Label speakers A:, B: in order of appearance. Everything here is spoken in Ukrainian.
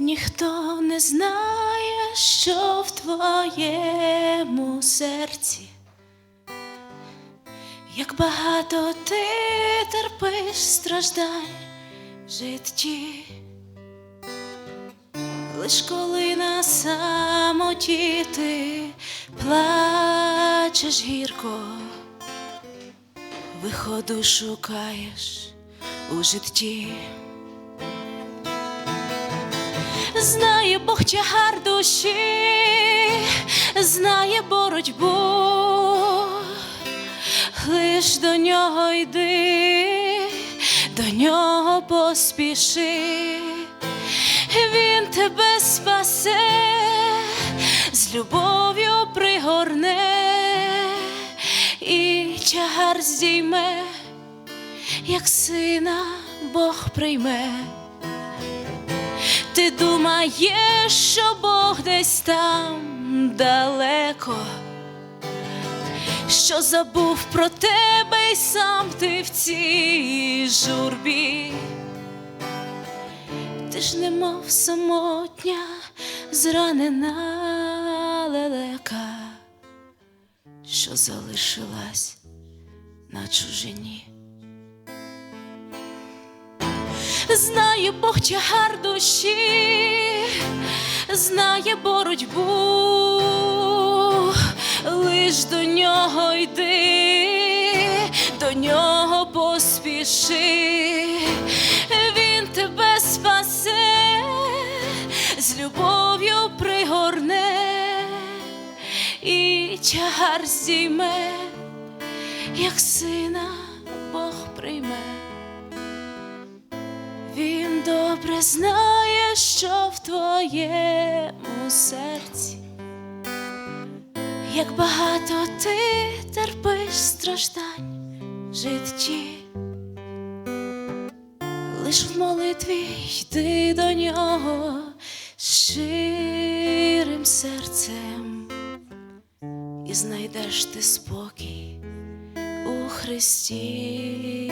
A: Ніхто не знає, що в твоєму серці, як багато ти терпиш страждань в житті, лиш коли на самоті ти плачеш гірко, виходу шукаєш у житті. Знає Бог тягар душі, знає боротьбу, лиш до нього йди, до нього поспіши, він тебе спасе, з любов'ю пригорне. І тягар здійме, як сина Бог прийме. Ти думаєш, що Бог десь там далеко, що забув про тебе, і сам ти в цій журбі. Ти ж немов самотня, зранена лелека, що залишилась на чужині. Знає Бог тягар душі, знає боротьбу, лиш до нього йди, до нього поспіши, він тебе спасе, з любов'ю пригорне і тягар здійме, як сина Бог прийме. Добре знає, що в твоєму серці, як багато ти терпиш страждань в житті, лиш в молитві йди до нього щирим серцем, і знайдеш ти спокій у Христі.